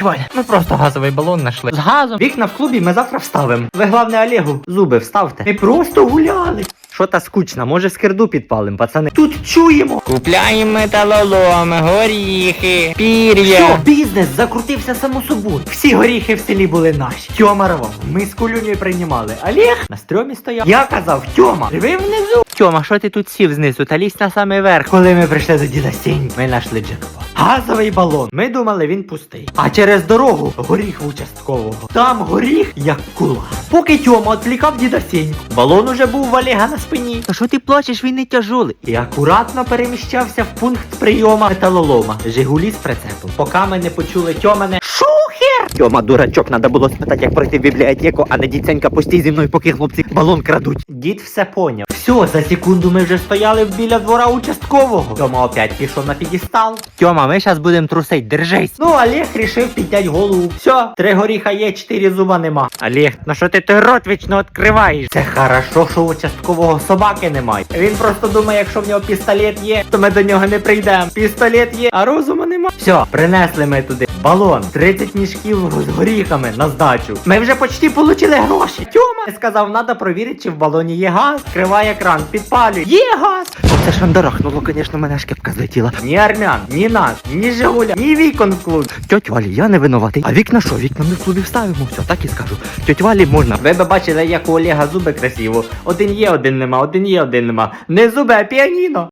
Валь, ми просто газовий балон знайшли. З газом. Вікна в клубі ми завтра вставимо. Ви головне Олегу зуби вставте. Ми просто гуляли. Що та скучно, може скирду підпалим, пацани. Тут чуємо. Купляємо металоломи, горіхи, пір'я. Що, бізнес закрутився само собою. Всі горіхи в селі були наші. Тьома рвав. Ми з кулюнею приймали. Олег на стрьомі стояв. Я казав, Тьома, живи внизу. Тьома, що ти тут сів знизу та лізь на самий верх? Коли ми прийшли до діда Сінь, ми знайшли джекпот. Газовий балон. Ми думали, він пустий. А через дорогу горіх в участкового. Там горіх, як кула. Поки Тьома відвлікав діда Сінь, балон уже був в Олега на спині. Та що ти плачеш, він не тяжолий. І акуратно переміщався в пункт прийома металолома. Жигулі з прицепом. Поки ми не почули Тьомане Шухер! Тьома, дурачок, треба було спитати, як пройти в бібліотеку, а не дідценька постій зі мною, поки хлопці балон крадуть. Дід все поняв. Все, за секунду ми вже стояли біля двора участкового. Тьома опять пішов на підістал. Тьома, ми зараз будемо трусить, держись. Ну, Олег рішив підняти голову. Все, три горіха є, чотири зуба нема. Олег, ну що ти той рот вічно відкриваєш? Це хорошо, що участкового собаки немає. Він просто думає, якщо в нього пістолет є, то ми до нього не прийдемо. Пістолет є, а розуму нема. Все, принесли ми туди балон, 30 мішків з горіхами на здачу. Ми вже почти получили гроші. Тьома сказав, треба провірити, чи в балоні є газ. Криває кран, підпалює. Є газ! Оце шандарахнуло, звісно, мене шкепка злетіла. Ні армян, ні нас, ні Жигуля, ні вікон в клуб. Тьоть Валі, я не винуватий. А вікна що? Вікна ми в клубі вставимо, все, так і скажу. Тьоть Валі можна. Ви б бачили, як у Олега зуби красиво. Один є, один нема, один є, один нема. Не зуби, а піаніно.